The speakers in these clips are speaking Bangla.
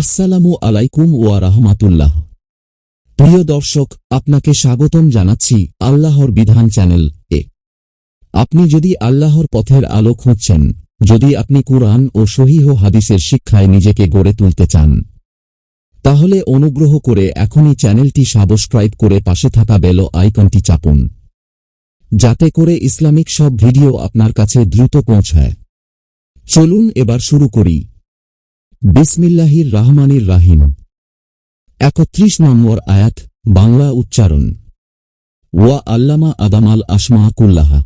আসসালামু আলাইকুম ওয়া রাহমাতুল্লাহ। প্রিয় দর্শক, আপনাকে স্বাগতম জানাচ্ছি আল্লাহর বিধান চ্যানেল এ। আপনি যদি আল্লাহর পথের আলো খুঁজছেন, যদি আপনি কুরআন ও সহিহ হাদিসের শিক্ষায় নিজেকে গড়ে তুলতে চান, তাহলে অনুগ্রহ করে এখনই চ্যানেলটি সাবস্ক্রাইব করে পাশে থাকা বেল আইকনটি চাপুন, যাতে করে ইসলামিক সব ভিডিও আপনার কাছে দ্রুত পৌঁছায়। চলুন এবার শুরু করি। বিসমিল্লাহির রাহমানির রাহিম। একত্রিশ নম্বর আয়াত, বাংলা উচ্চারণ। ওয়া আল্লামা আদামাল আসমা কুল্লাহা।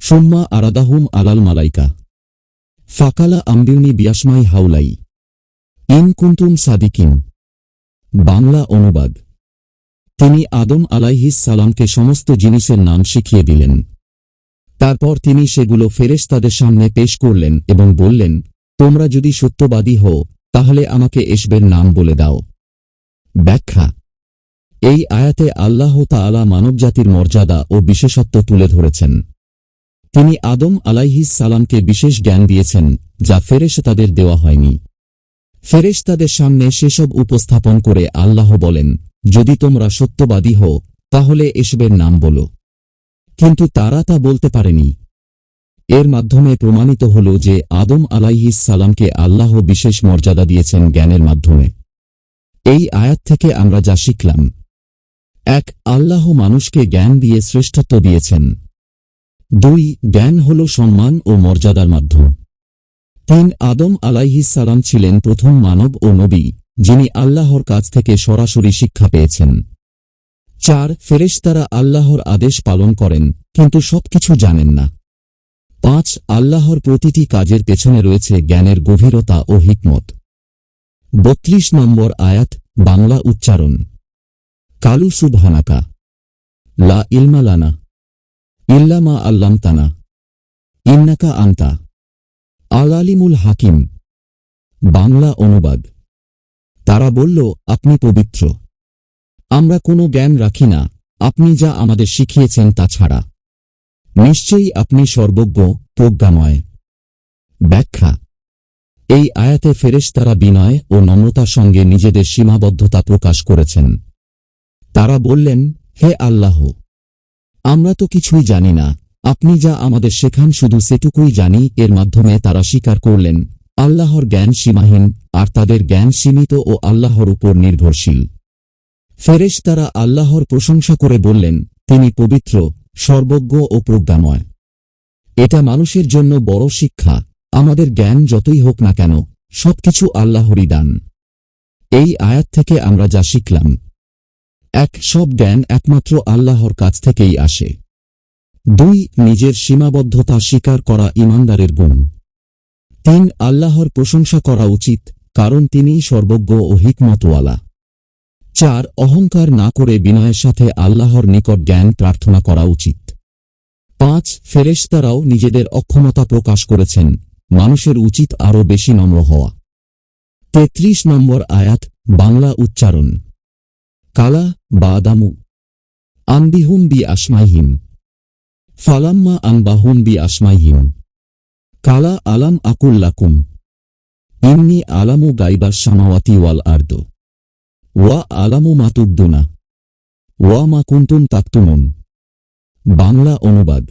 সুম্মা আরাদাহুম আলাল মালাইকা। ফাকালা আম্বিউনি বিয়াসমাই হাউলাই ইন কুন্তুম সাদিকিন। বাংলা অনুবাদ। তিনি আদম আলাইহিস সালামকে সমস্ত জিনিসের নাম শিখিয়ে দিলেন। তারপর তিনি সেগুলো ফেরেশ তাদের সামনে পেশ করলেন এবং বললেন তোমরা যদি সত্যবাদী হও, তাহলে আমাকে এসবের নাম বলে দাও। ব্যাখ্যা। এই আয়াতে আল্লাহ তাআলা মানবজাতির মর্যাদা ও বিশেষত্ব তুলে ধরেছেন। তিনি আদম আলাইহিস সালামকে বিশেষ জ্ঞান দিয়েছেন, যা ফেরেশতাদের দেওয়া হয়নি। ফেরেশতাদের সামনে সেসব উপস্থাপন করে আল্লাহ বলেন, যদি তোমরা সত্যবাদী হও, তাহলে এসবের নাম বলো। কিন্তু তারা তা বলতে পারেনি। এর মাধ্যমে প্রমাণিত হল যে আদম আলাইহিস সালামকে আল্লাহ বিশেষ মর্যাদা দিয়েছেন জ্ঞানের মাধ্যমে। এই আয়াত থেকে আমরা যা শিখলাম, এক, আল্লাহ মানুষকে জ্ঞান দিয়ে শ্রেষ্ঠত্ব দিয়েছেন। দুই, জ্ঞান হল সম্মান ও মর্যাদার মাধ্যম। তিন, আদম আলাইহিস সালাম ছিলেন প্রথম মানব ও নবী, যিনি আল্লাহর কাছ থেকে সরাসরি শিক্ষা পেয়েছেন। চার, ফেরেশতারা আল্লাহর আদেশ পালন করেন, কিন্তু সবকিছু জানেন না। পাঁচ আল্লাহর প্রতিটি কাজের পেছনে রয়েছে জ্ঞানের গভীরতা ও হিকমত। বত্রিশ নম্বর আয়াত, বাংলা উচ্চারণ। কালু সুবহানাকা। লা ইলমালানা ইল্লামা আল্লামতানা। ইন্নাকা আন্তা। আলালিমুল হাকিম। বাংলা অনুবাদ। তারা বলল, আপনি পবিত্র। আমরা কোনো জ্ঞান রাখি না। আপনি যা আমাদের শিখিয়েছেন তা ছাড়া। নিশ্চয়ই আপনি সর্বজ্ঞ, প্রজ্ঞাময়। ব্যাখ্যা। এই আয়াতে ফেরেশতারা বিনয় ও নম্রতার সঙ্গে নিজেদের সীমাবদ্ধতা প্রকাশ করেছেন। তারা বললেন, হে আল্লাহ, আমরা তো কিছুই জানি না। আপনি যা আমাদের শেখান শুধু সেটুকুই জানি, এর মাধ্যমে তারা স্বীকার করলেন, আল্লাহর জ্ঞান সীমাহীন, আর তাদের জ্ঞান সীমিত ও আল্লাহর উপর নির্ভরশীল। ফেরেশ তারা আল্লাহর প্রশংসা করে বললেন, তিনি পবিত্র সর্বজ্ঞ ও প্রজ্ঞাময়। এটা মানুষের জন্য বড় শিক্ষা। আমাদের জ্ঞান যতই হোক না কেন, সবকিছু আল্লাহরই দান। এই আয়াত থেকে আমরা যা শিখলাম, এক সব জ্ঞান একমাত্র আল্লাহর কাছ থেকেই আসে। দুই, নিজের সীমাবদ্ধতা স্বীকার করা ইমানদারের গুণ। তিন, আল্লাহর প্রশংসা করা উচিত, কারণ তিনিই সর্বজ্ঞ ও হিকমতওয়ালা। চার, অহংকার না করে বিনয়ের সাথে আল্লাহর নিকট জ্ঞান প্রার্থনা করা উচিত। পাঁচ, ফেরেশতারাও নিজেদের অক্ষমতা প্রকাশ করেছেন। মানুষের উচিত আরও বেশি নম্র হওয়া। তেত্রিশ নম্বর আয়াত, বাংলা উচ্চারণ। কালা বা দামু আনবিহুম বি আসমাইহিম। ফালাম্মা আনবাহুম বি আসমাইহিম। কালা আলাম আকুল্লাকুম। ইন্নি আলামু গাইবার সামাওয়াতি ওয়াল আর্দ। ওয়া আলামু মাতুদ্দুনা, ওয়া মা কুন্তুম তাকতুমুন। বাংলা অনুবাদ।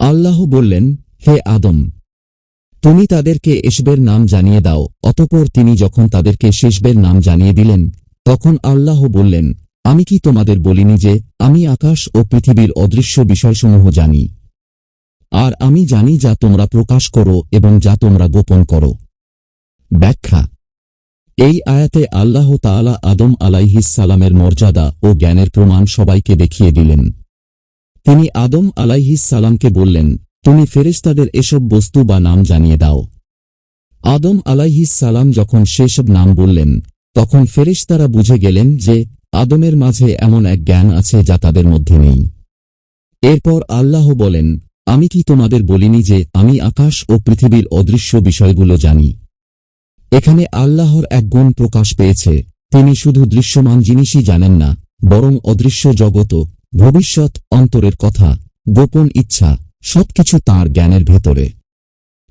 আল্লাহ বললেন, হে আদম, তুমি তাদেরকে এসবের নাম জানিয়ে দাও, অতপর তিনি যখন তাদেরকে শেষবের নাম জানিয়ে দিলেন, তখন আল্লাহ বললেন, আমি কি তোমাদের বলিনি যে, আমি আকাশ ও পৃথিবীর অদৃশ্য বিষয়সমূহ জানি? আর আমি জানি যা তোমরা প্রকাশ করো এবং যা তোমরা গোপন করো। ব্যাখ্যা এই আয়াতে আল্লাহ তাআলা আদম সালামের মর্যাদা ও জ্ঞানের প্রমাণ সবাইকে দেখিয়ে দিলেন। তিনি আদম সালামকে বললেন, তুমি ফেরেশতাদের এসব বস্তু বা নাম জানিয়ে দাও। আদম সালাম যখন সেসব নাম বললেন, তখন ফেরেশতারা বুঝে গেলেন যে আদমের মাঝে এমন এক জ্ঞান আছে যা তাদের মধ্যে নেই। এরপর আল্লাহ বলেন, আমি কি তোমাদের বলিনি যে আমি আকাশ ও পৃথিবীর অদৃশ্য বিষয়গুলো জানি? এখানে আল্লাহর এক গুণ প্রকাশ পেয়েছে, তিনি শুধু দৃশ্যমান জিনিসই জানেন না, বরং অদৃশ্য জগত ভবিষ্যৎ অন্তরের কথা, গোপন ইচ্ছা, সবকিছু তাঁর জ্ঞানের ভেতরে।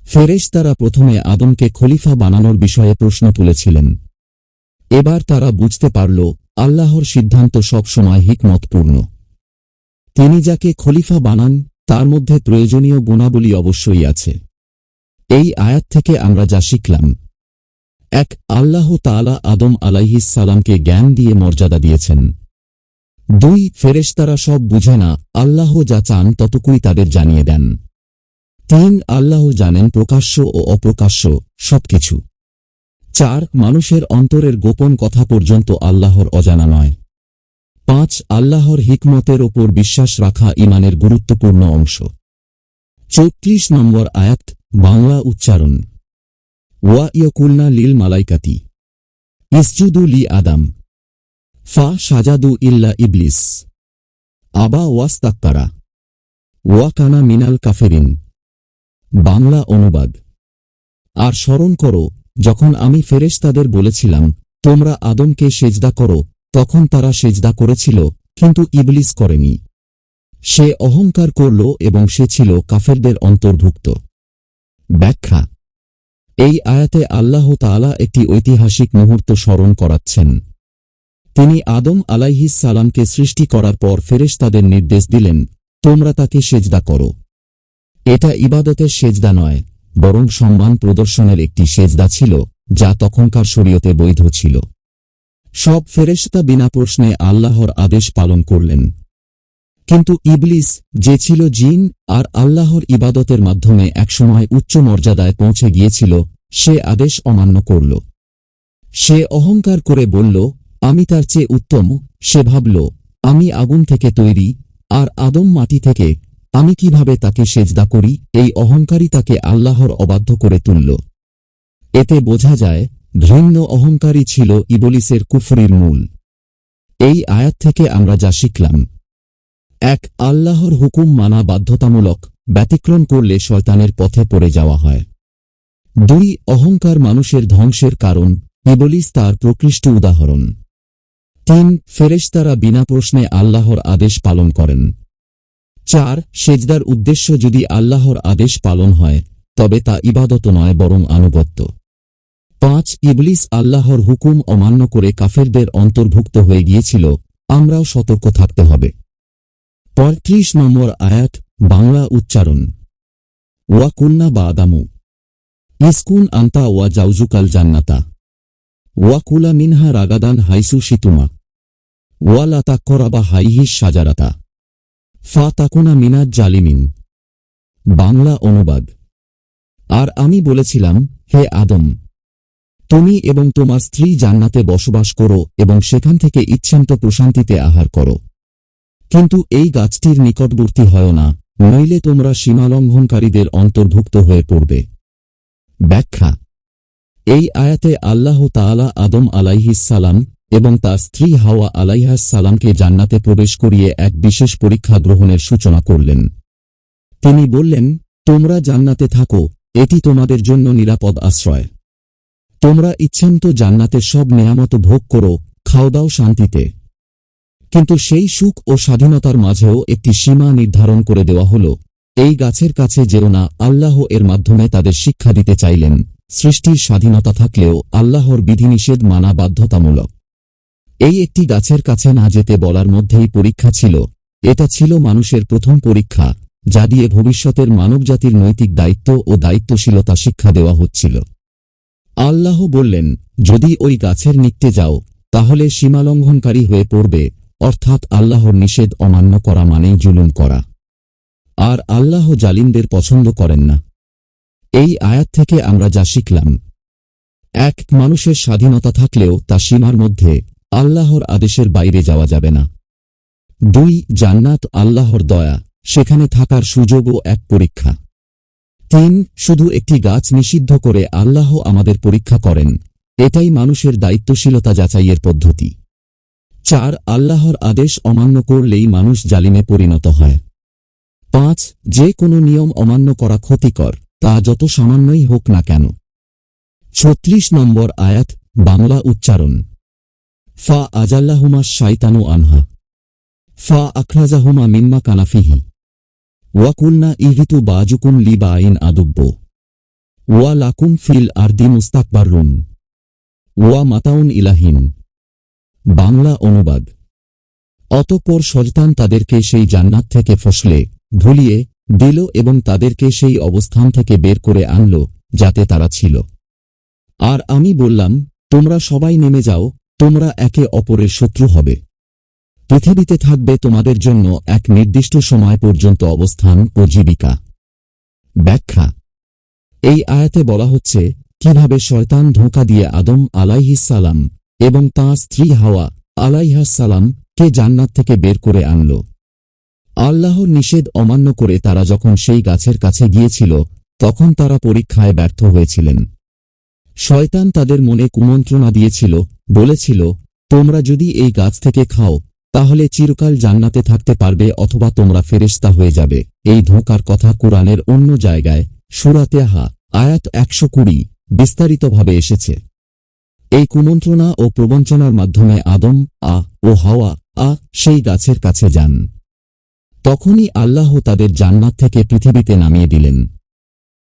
ফেরেশ তারা প্রথমে আদমকে খলিফা বানানোর বিষয়ে প্রশ্ন তুলেছিলেন। এবার তারা বুঝতে পারল, আল্লাহর সিদ্ধান্ত সবসময় হিকমতপূর্ণ। তিনি যাকে খলিফা বানান, তার মধ্যে প্রয়োজনীয় গুণাবলী অবশ্যই আছে। এই আয়াত থেকে আমরা যা শিখলাম এক আল্লাহ তাআলা আদম আলাইহিস সালামকে জ্ঞান দিয়ে মর্যাদা দিয়েছেন। দুই, ফেরেশতারা সব বুঝে না, আল্লাহ যা চান ততকুই তাদের জানিয়ে দেন। তিন, আল্লাহ জানেন প্রকাশ্য ও অপ্রকাশ্য সবকিছু। চার, মানুষের অন্তরের গোপন কথা পর্যন্ত আল্লাহর অজানা নয়। পাঁচ, আল্লাহর হিকমতের ওপর বিশ্বাস রাখা ইমানের গুরুত্বপূর্ণ অংশ। চৌত্রিশ নম্বর আয়াত, বাংলা উচ্চারণ। ওয়া ইয়কুলনা লিল মালাইকাতি। ইসজুদু লি আদাম। ফা সাজাদু ইল্লা ইবলিস। আবা ওয়াস্তাক্তারা। ওয়া কানা মিনাল কাফেরিন। বাংলা অনুবাদ। আর স্মরণ করো, যখন আমি ফেরেশতাদের বলেছিলাম, তোমরা আদমকে সেজদা করো, তখন তারা সেজদা করেছিল, কিন্তু ইবলিস করেনি। সে অহংকার করল এবং সে ছিল কাফেরদের অন্তর্ভুক্ত। ব্যাখ্যা এই আয়াতে আল্লাহ তাআলা একটি ঐতিহাসিক মুহূর্ত স্মরণ করাচ্ছেন। তিনি আদম আলাইহিস সালামকে সৃষ্টি করার পর ফেরেশতাদের নির্দেশ দিলেন, তোমরা তাকে সেজদা করো। এটা ইবাদতের সেজদা নয়, বরং সম্মান প্রদর্শনের একটি সেজদা ছিল, যা তখনকার শরীয়তে বৈধ ছিল। সব ফেরেশতা বিনা প্রশ্নে আল্লাহর আদেশ পালন করলেন। কিন্তু ইবলিস যে ছিল জিন আর আল্লাহর ইবাদতের মাধ্যমে একসময় উচ্চ মর্যাদায় পৌঁছে গিয়েছিল, সে আদেশ অমান্য করল। সে অহংকার করে বলল, আমি তার চেয়ে উত্তম। সে ভাবল, আমি আগুন থেকে তৈরি আর আদম মাটি থেকে, আমি কীভাবে তাকে সেজদা করি? এই অহংকারী তাকে আল্লাহর অবাধ্য করে তুলল। এতে বোঝা যায়, ঘৃণ্য অহংকারী ছিল ইবলিসের কুফরির মূল। এই আয়াত থেকে আমরা যা শিখলাম এক আল্লাহর হুকুম মানা বাধ্যতামূলক ব্যতিক্রম করলে শয়তানের পথে পড়ে যাওয়া হয়। দুই, অহংকার মানুষের ধ্বংসের কারণ ইবলিস তার প্রকৃষ্ট উদাহরণ। তিন, ফেরেশতারা বিনা প্রশ্নে আল্লাহর আদেশ পালন করেন। চার, সেজদার উদ্দেশ্য যদি আল্লাহর আদেশ পালন হয়, তবে তা ইবাদত নয়, বরং আনুগত্য। পাঁচ, ইবলিস আল্লাহর হুকুম অমান্য করে কাফেরদের অন্তর্ভুক্ত হয়ে গিয়েছিল, আমরাও সতর্ক থাকতে হবে। পঁয়ত্রিশ নম্বর আয়াত বাংলা উচ্চারণ। ওয়া কুন্না বা আদামু ইসকুন আন্তা ওয়া জাউজুকাল জান্নাতা। ওয়া কুলা মিনহা রাগাদান হাইসু সিতুমা ওয়া লাতা করাবা হাইহিস সাজারাতা ফা তাকুনা মিনাজ জালিমিন। বাংলা অনুবাদ। আর আমি বলেছিলাম, হে আদম, তুমি এবং তোমার স্ত্রী জান্নাতে বসবাস করো এবং সেখান থেকে ইচ্ছান্ত প্রশান্তিতে আহার করো। কিন্তু এই গাছটির নিকটবর্তী হয় না, নইলে তোমরা সীমালঙ্ঘনকারীদের অন্তর্ভুক্ত হয়ে পড়বে। ব্যাখ্যা। এই আয়াতে আল্লাহ তাআলা আদম আলাইহিস সালাম এবং তার স্ত্রী হাওয়া সালামকে জান্নাতে প্রবেশ করিয়ে এক বিশেষ পরীক্ষা গ্রহণের সূচনা করলেন। তিনি বললেন, তোমরা জান্নাতে থাকো, এটি তোমাদের জন্য নিরাপদ আশ্রয়। তোমরা ইচ্ছান্ত জান্নাতের সব নেয়ামত ভোগ করো, খাও দাও শান্তিতে। কিন্তু সেই সুখ ও স্বাধীনতার মাঝেও একটি সীমা নির্ধারণ করে দেওয়া হল। এই গাছের কাছে যেও না আল্লাহ এর মাধ্যমে তাদের শিক্ষা দিতে চাইলেন। সৃষ্টির স্বাধীনতা থাকলেও আল্লাহর বিধিনিষেধ মানা বাধ্যতামূলক। এই একটি গাছের কাছে না যেতে বলার মধ্যেই পরীক্ষা ছিল। এটা ছিল মানুষের প্রথম পরীক্ষা, যা দিয়ে ভবিষ্যতের মানবজাতির নৈতিক দায়িত্ব ও দায়িত্বশীলতা শিক্ষা দেওয়া হচ্ছিল। আল্লাহ বললেন, যদি ওই গাছের নিকটে যাও, তাহলে সীমালঙ্ঘনকারী হয়ে পড়বে অর্থাৎ আল্লাহর নিষেধ অমান্য করা মানেই জুলুম করা। আর আল্লাহ জালিমদের পছন্দ করেন না। এই আয়াত থেকে আমরা যা শিখলাম, এক মানুষের স্বাধীনতা থাকলেও তা সীমার মধ্যে আল্লাহর আদেশের বাইরে যাওয়া যাবে না। দুই, জান্নাত আল্লাহর দয়া, সেখানে থাকার সুযোগও এক পরীক্ষা। তিন, শুধু একটি গাছ নিষিদ্ধ করে আল্লাহ আমাদের পরীক্ষা করেন, এটাই মানুষের দায়িত্বশীলতা যাচাইয়ের পদ্ধতি। চার, আল্লাহর আদেশ অমান্য করলেই মানুষ জালিমে পরিণত হয়। পাঁচ, যে কোনো নিয়ম অমান্য করা ক্ষতিকর, তা যত সামান্যই হোক না কেন। ছত্রিশ নম্বর আয়াত, বাংলা উচ্চারণ। ফা আজাল্লাহুমা শাইতানু আনহা। ফা আখরাজাহুমা মিম্মা কানাফিহি ওয়াকুলনা ইহিতু বাজুকুন লি বা আইন আদব্য ওয়া লাকুম ফিল আরদি মুস্তাকবারুন। ওয়া মাতাউন ইলাহিন। বাংলা অনুবাদ। অতঃপর শয়তান তাদেরকে সেই জান্নাত থেকে ফসলে ভুলিয়ে দিল এবং তাদেরকে সেই অবস্থান থেকে বের করে আনল, যাতে তারা ছিল। আর আমি বললাম, তোমরা সবাই নেমে যাও, তোমরা একে অপরের শত্রু হবে। পৃথিবীতে থাকবে তোমাদের জন্য এক নির্দিষ্ট সময় পর্যন্ত অবস্থান ও জীবিকা। ব্যাখ্যা। এই আয়াতে বলা হচ্ছে, কীভাবে শয়তান ধোঁকা দিয়ে আদম আলাইহিসালাম এবং তাঁর স্ত্রী হাওয়া আলাইহাসালাম কে জান্নাত থেকে বের করে আনল। আল্লাহর নিষেধ অমান্য করে তারা যখন সেই গাছের কাছে গিয়েছিল, তখন তারা পরীক্ষায় ব্যর্থ হয়েছিলেন। শয়তান তাদের মনে কুমন্ত্রণা দিয়েছিল, বলেছিল, তোমরা যদি এই গাছ থেকে খাও, তাহলে চিরকাল জান্নাতে থাকতে পারবে অথবা তোমরা ফেরেস্তা হয়ে যাবে। এই ধোঁকার কথা কোরআনের অন্য জায়গায়, সুরাতে হা আয়াত একশো কুড়ি, বিস্তারিতভাবে এসেছে। এই কুমন্ত্রণা ও প্রবঞ্চনার মাধ্যমে আদম, আ ও হাওয়া, আ সেই গাছের কাছে যান। তখনই আল্লাহ তাদের জান্নাত থেকে পৃথিবীতে নামিয়ে দিলেন।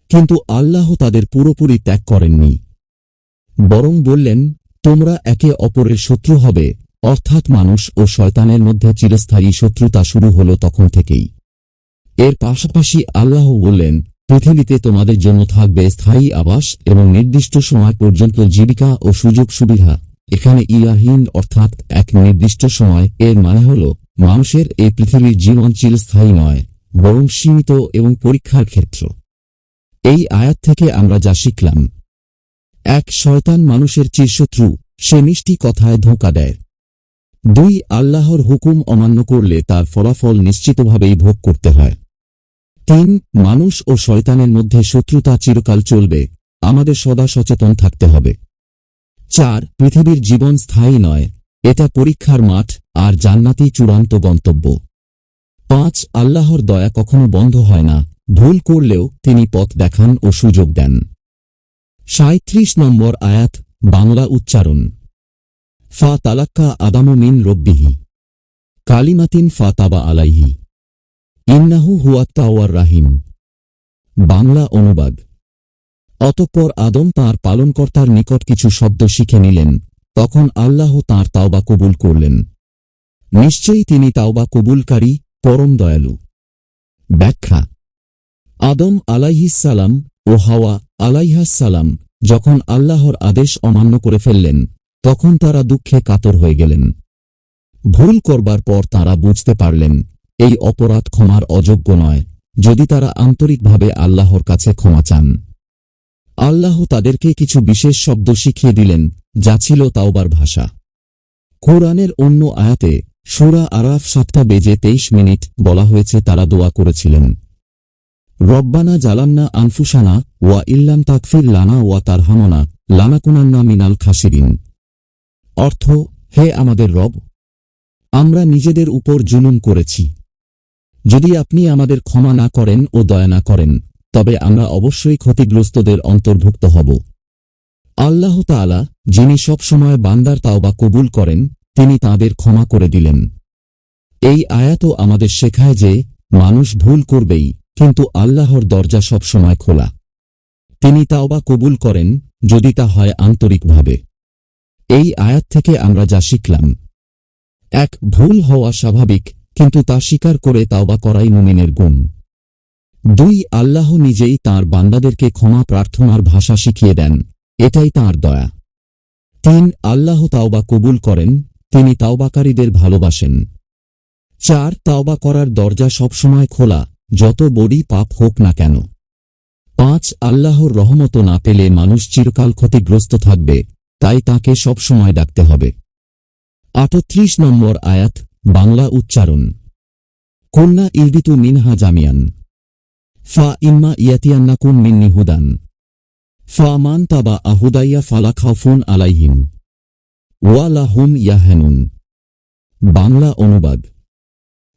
কিন্তু আল্লাহ তাদের পুরোপুরি ত্যাগ করেননি। বরং বললেন, তোমরা একে অপরের শত্রু হবে, অর্থাৎ মানুষ ও শয়তানের মধ্যে চিরস্থায়ী শত্রুতা শুরু হল তখন থেকেই। এর পাশাপাশি আল্লাহ বললেন পৃথিবীতে তোমাদের জন্য থাকবে স্থায়ী আবাস এবং নির্দিষ্ট সময় পর্যন্ত জীবিকা ও সুযোগ সুবিধা। এখানে ইয়াহীন অর্থাৎ এক নির্দিষ্ট সময়। এর মানে হল, মানুষের এই পৃথিবীর জীবন চিরস্থায়ী নয়, বরং সীমিত এবং পরীক্ষার ক্ষেত্র। এই আয়াত থেকে আমরা যা শিখলাম, এক শয়তান মানুষের চিরশত্রু, সে মিষ্টি কথায় ধোঁকা দেয়। দুই, আল্লাহর হুকুম অমান্য করলে তার ফলাফল নিশ্চিতভাবেই ভোগ করতে হয়। তিন, মানুষ ও শয়তানের মধ্যে শত্রুতা চিরকাল চলবে। আমাদের সদা সচেতন থাকতে হবে। চার, পৃথিবীর জীবন স্থায়ী নয়। এটা পরীক্ষার মাঠ আর জান্নাতি চূড়ান্ত গন্তব্য। পাঁচ, আল্লাহর দয়া কখনো বন্ধ হয় না। ভুল করলেও তিনি পথ দেখান ও সুযোগ দেন। সাঁত্রিশ নম্বর আয়াত, বাংলা উচ্চারণ। ফা তালাক্কা আদামু মিন রব্বিহি। কালিমাতিন ফা তাবা আলাইহি। ইন্নাহু হুয়াত্তাওয়ার রাহিম। বাংলা অনুবাদ। অতঃপর আদম তাঁর পালনকর্তার নিকট কিছু শব্দ শিখে নিলেন, তখন আল্লাহ তাঁর তাওবা কবুল করলেন। নিশ্চয়ই তিনি তাওবা কবুলকারী, পরম দয়ালু। ব্যাখ্যা। আদম আলাইহিসালাম ও হাওয়া আলাইহাসালাম যখন আল্লাহর আদেশ অমান্য করে ফেললেন, তখন তারা দুঃখে কাতর হয়ে গেলেন। ভুল করবার পর তারা বুঝতে পারলেন এই অপরাধ ক্ষমার অযোগ্য নয়, যদি তারা আন্তরিকভাবে আল্লাহর কাছে ক্ষমা চান। আল্লাহ তাদেরকে কিছু বিশেষ শব্দ শিখিয়ে দিলেন, যা ছিল তাওবার ভাষা। কোরআনের অন্য আয়াতে সুরা আরাফ সাতটা বেজে তেইশ মিনিট বলা হয়েছে, তারা দোয়া করেছিলেন। রব্বানা জালান্না আনফুসানা ওয়া ইল্লাম তাকফির লানা ওয়া তারহামনা লানাকুনান্না মিনাল খাসিরিন। অর্থ, হে আমাদের রব, আমরা নিজেদের উপর জুলুম করেছি। যদি আপনি আমাদের ক্ষমা না করেন ও দয়া না করেন, তবে আমরা অবশ্যই ক্ষতিগ্রস্তদের অন্তর্ভুক্ত হব। আল্লাহ তাআলা, যিনি সবসময় বান্দার তাওবা কবুল করেন, তিনি তাদের ক্ষমা করে দিলেন। এই আয়াতও আমাদের শেখায় যে, মানুষ ভুল করবেই, কিন্তু আল্লাহর দরজা সবসময় খোলা। তিনি তাওবা কবুল করেন, যদি তা হয় আন্তরিকভাবে। এই আয়াত থেকে আমরা যা শিখলাম। এক, ভুল হওয়া স্বাভাবিক কিন্তু তা স্বীকার করে তাওবা করাই মুমিনের গুণ। দুই, আল্লাহ নিজেই তার বান্দাদেরকে ক্ষমা প্রার্থনার ভাষা শিখিয়ে দেন। এটাই তার দয়া। তিন, আল্লাহ তাওবা কবুল করেন, তিনি তাওবাকারীদের ভালোবাসেন। চার, তাওবা করার দরজা সবসময় খোলা, যত বড়ি পাপ হোক না কেন। পাঁচ, আল্লাহর রহমত না পেলে মানুষ চিরকাল ক্ষতিগ্রস্ত থাকবে, তাই তাকে সবসময় ডাকতে হবে। আটত্রিশ নম্বর আয়াত বাংলা উচ্চারণ। কন্যা ইলবিতু মিনহা জামিয়ান। ফা ইম্মা ইয়াতিয়ান্নাকুম মিন্নি হুদান। ফা মান তাবা আহুদাইয়া ফালা খাউফুন আলাইহিম। ওয়া লাহুম ইয়াহেনুন। বাংলা অনুবাদ।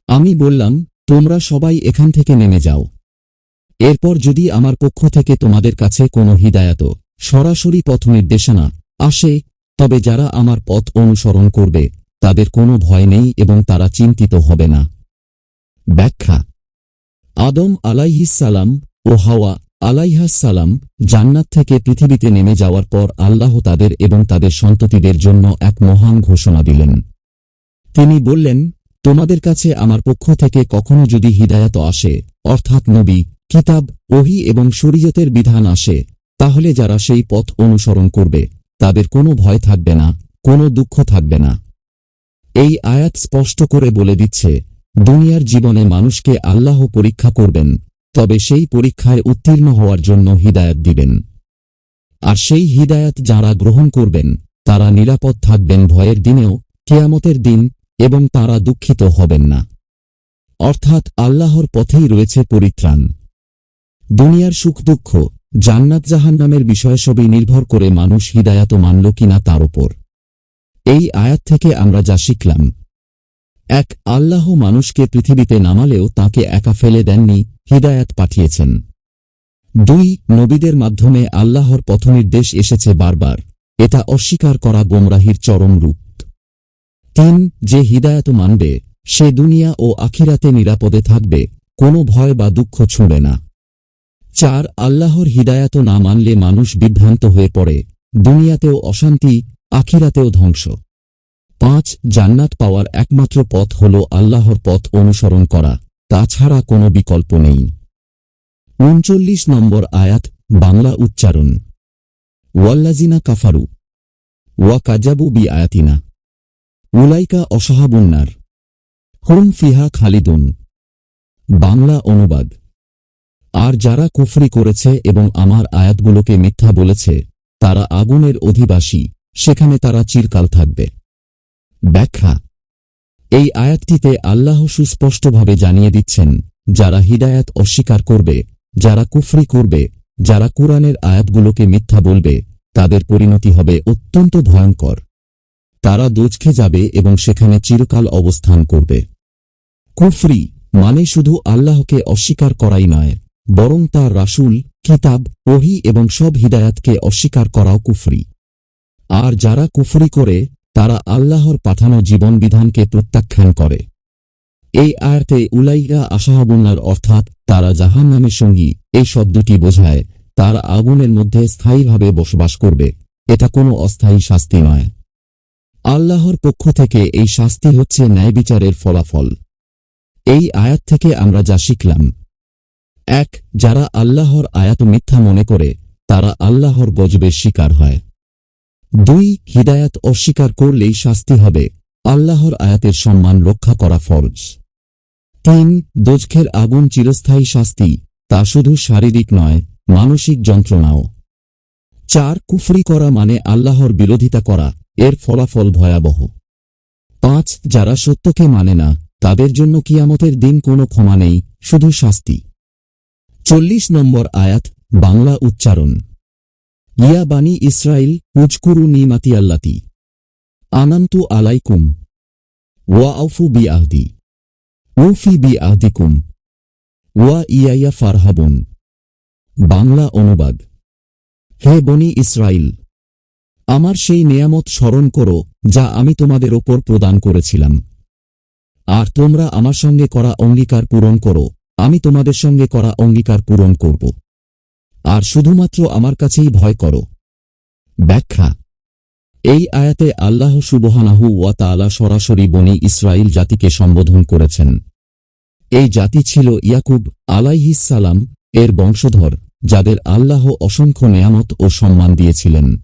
আমি বললাম, তোমরা সবাই এখান থেকে নেমে যাও। এরপর যদি আমার পক্ষ থেকে তোমাদের কাছে কোনো হিদায়াত, সরাসরি পথ নির্দেশনা আসে, তবে যারা আমার পথ অনুসরণ করবে তাদের কোনো ভয় নেই এবং তারা চিন্তিত হবে না। ব্যাখ্যা। আদম আলাইহিসালাম ও হাওয়া আলাইহাস সালাম জান্নাত থেকে পৃথিবীতে নেমে যাওয়ার পর আল্লাহ তাদের এবং তাদের সন্ততিদের জন্য এক মহান ঘোষণা দিলেন। তিনি বললেন, তোমাদের কাছে আমার পক্ষ থেকে কখনো যদি হিদায়াত আসে, অর্থাৎ নবী, কিতাব, ওহি এবং শরীয়তের বিধান আসে, তাহলে যারা সেই পথ অনুসরণ করবে, তাদের কোনো ভয় থাকবে না, কোনো দুঃখ থাকবে না। এই আয়াত স্পষ্ট করে বলে দিচ্ছে, দুনিয়ার জীবনে মানুষকে আল্লাহ পরীক্ষা করবেন, তবে সেই পরীক্ষায় উত্তীর্ণ হওয়ার জন্য হিদায়াত দিবেন। আর সেই হিদায়াত যারা গ্রহণ করবেন, তারা নিরাপদ থাকবেন ভয়ের দিনেও, কেয়ামতের দিন, এবং তারা দুঃখিত হবেন না। অর্থাৎ আল্লাহর পথেই রয়েছে পরিত্রাণ। দুনিয়ার সুখ দুঃখ, জান্নাত জাহান্নামের বিষয় সবই নির্ভর করে মানুষ হিদায়াত মানল কিনা তার ওপর এই আয়াত থেকে আমরা যা শিখলাম। এক আল্লাহ মানুষকে পৃথিবীতে নামালেও তাকে একা ফেলে দেননি, হিদায়াত পাঠিয়েছেন। দুই, নবীদের মাধ্যমে আল্লাহর পথনির্দেশ এসেছে বারবার। এটা অস্বীকার করা গোমরাহির চরম রূপ। তিন, যে হিদায়াত মানবে, সে দুনিয়া ও আখিরাতে নিরাপদে থাকবে, কোনো ভয় বা দুঃখ ছুঁড়ে না। চার, আল্লাহর হিদায়াত না মানলে মানুষ বিভ্রান্ত হয়ে পড়ে। দুনিয়াতেও অশান্তি আখিরাতেও ধ্বংস। পাঁচ, জান্নাত পাওয়ার একমাত্র পথ হল আল্লাহর পথ অনুসরণ করা। তাছাড়া কোনো বিকল্প নেই। উনচল্লিশ নম্বর আয়াত, বাংলা উচ্চারণ। ওয়াল্লাজিনা কাফারু ওয়া কাজাবু বি আয়াতিনা উলাইকা অসহাবুন্নার। হুম ফিহা খালিদুন। বাংলা অনুবাদ। আর যারা কুফরি করেছে এবং আমার আয়াতগুলোকে মিথ্যা বলেছে, তারা আগুনের অধিবাসী। সেখানে তারা চিরকাল থাকবে। ব্যাখ্যা। এই আয়াতটিতে আল্লাহ সুস্পষ্টভাবে জানিয়ে দিচ্ছেন, যারা হিদায়াত অস্বীকার করবে, যারা কুফরি করবে, যারা কোরআনের আয়াতগুলোকে মিথ্যা বলবে, তাদের পরিণতি হবে অত্যন্ত ভয়ঙ্কর। তারা দোজখে যাবে এবং সেখানে চিরকাল অবস্থান করবে। কুফরি মানে শুধু আল্লাহকে অস্বীকার করাই নয়, বরং তার রাসূল, কিতাব, ওহি এবং সব হিদায়াতকে অস্বীকার করাও কুফরি। আর যারা কুফরি করে, তারা আল্লাহর পাঠানো জীবনবিধানকে প্রত্যাখ্যান করে। এই আয়াতে উলাইগা আশাহাবুল্লার অর্থাৎ তারা জাহান নামের সঙ্গী, এই শব্দটি বোঝায়, তারা আগুনের মধ্যে স্থায়ীভাবে বসবাস করবে। এটা কোনো অস্থায়ী শাস্তি নয়। আল্লাহর পক্ষ থেকে এই শাস্তি হচ্ছে ন্যায় বিচারের ফলাফল। এই আয়াত থেকে আমরা যা শিখলাম। এক, যারা আল্লাহর আয়াত মিথ্যা মনে করে, তারা আল্লাহর গজবের শিকার হয়। দুই, হিদায়াত অস্বীকার করলেই শাস্তি হবে, আল্লাহর আয়াতের সম্মান রক্ষা করা ফরজ। তিন, দোজখের আগুন চিরস্থায়ী শাস্তি, তা শুধু শারীরিক নয়, মানসিক যন্ত্রণাও। চার, কুফরি করা মানে আল্লাহর বিরোধিতা করা, এর ফলাফল ভয়াবহ। পাঁচ, যারা সত্যকে মানে না, তাদের জন্য কিয়ামতের দিন কোনো ক্ষমা নেই, শুধু শাস্তি। চল্লিশ নম্বর আয়াত, বাংলা উচ্চারণ। ইয়া বানি ইসরাইল উজকুরু নিমাতি আল্লাতি। আনান্তু আলাইকুম। ওয়া আউফু বি আহদি উফি বি আহদিকুম ওয়া ইয়াইয়া ফারহাবুন। বাংলা অনুবাদ। হে বনি ইসরাইল, আমার সেই নেয়ামত স্মরণ করো যা আমি তোমাদের ওপর প্রদান করেছিলাম। আর তোমরা আমার সঙ্গে করা অঙ্গীকার পূরণ করো, আমি তোমাদের সঙ্গে করা অঙ্গীকার পূরণ করব। আর শুধুমাত্র আমার কাছেই ভয় করো। ব্যাখ্যা, এই আয়াতে আল্লাহ সুবহানাহু ওয়া তাআলা সরাসরি বনি ইসরাইল জাতিকে সম্বোধন করেছেন। এই জাতি ছিল ইয়াকুব সালাম এর বংশধর, যাদের আল্লাহ অসংখ্য নেয়ামত ও সম্মান দিয়েছিলেন।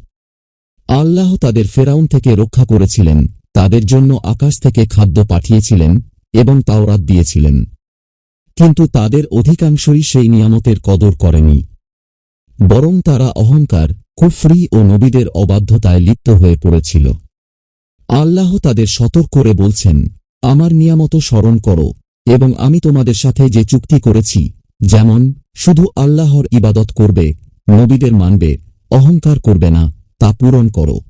আল্লাহ তাদের ফেরাউন থেকে রক্ষা করেছিলেন, তাদের জন্য আকাশ থেকে খাদ্য পাঠিয়েছিলেন এবং তাওরাত দিয়েছিলেন। কিন্তু তাদের অধিকাংশই সেই নিয়ামতের কদর করেনি। বরং তারা অহংকার, কুফরি ও নবীদের অবাধ্যতায় লিপ্ত হয়ে পড়েছিল। আল্লাহ তাদের সতর্ক করে বলছেন, আমার নিয়ামত স্মরণ করো এবং আমি তোমাদের সাথে যে চুক্তি করেছি, যেমন শুধু আল্লাহর ইবাদত করবে, নবীদের মানবে, অহংকার করবে না, তা পূরণ করো।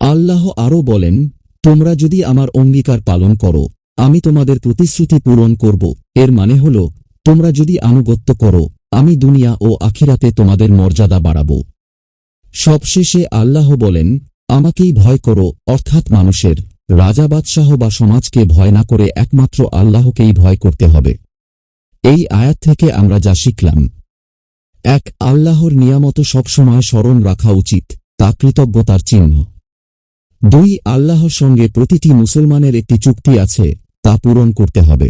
আল্লাহ আরও বলেন, তোমরা যদি আমার অঙ্গীকার পালন করো, আমি তোমাদের প্রতিশ্রুতি পূরণ করব। এর মানে হল, তোমরা যদি আনুগত্য করো আমি দুনিয়া ও আখিরাতে তোমাদের মর্যাদা বাড়াব। সবশেষে আল্লাহ বলেন, আমাকেই ভয় করো, অর্থাৎ মানুষের, রাজা বাদশাহ বা সমাজকে ভয় না করে একমাত্র আল্লাহকেই ভয় করতে হবে। এই আয়াত থেকে আমরা যা শিখলাম, এক আল্লাহর নিয়ামত সবসময় স্মরণ রাখা উচিত, তা কৃতজ্ঞতার চিহ্ন। দুই আল্লাহর সঙ্গে প্রতিটি মুসলমানের একটি চুক্তি আছে, তা পূরণ করতে হবে।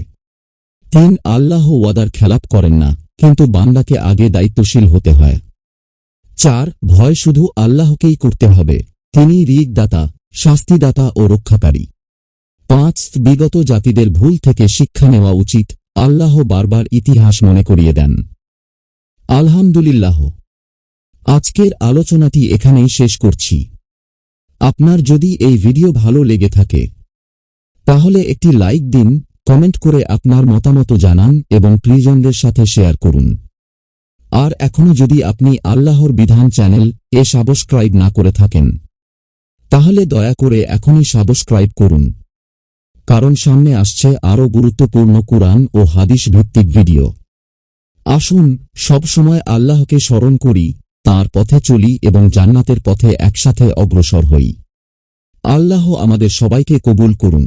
তিন আল্লাহ ওয়াদার খেলাপ করেন না। কিন্তু বান্দাকে আগে দায়িত্বশীল হতে হয়। চার, ভয় শুধু আল্লাহকেই করতে হবে। তিনি রিগদাতা শাস্তিদাতা ও রক্ষাকারী। পাঁচ, বিগত জাতিদের ভুল থেকে শিক্ষা নেওয়া উচিত। আল্লাহ বারবার ইতিহাস মনে করিয়ে দেন। আলহামদুলিল্লাহ। আজকের আলোচনাটি এখানেই শেষ করছি। আপনার যদি এই ভিডিও ভালো লেগে থাকে, তাহলে একটি লাইক দিন কমেন্ট করে আপনার মতামত জানান এবং প্রিয়জনদের সাথে শেয়ার করুন। আর এখনও যদি আপনি আল্লাহর বিধান চ্যানেল এ সাবস্ক্রাইব না করে থাকেন, তাহলে দয়া করে এখনই সাবস্ক্রাইব করুন। কারণ সামনে আসছে আরও গুরুত্বপূর্ণ কুরআন ও হাদিস ভিত্তিক ভিডিও। আসুন সবসময় আল্লাহকে স্মরণ করি, তার পথে চলি এবং জান্নাতের পথে একসাথে অগ্রসর হই। আল্লাহ আমাদের সবাইকে কবুল করুন।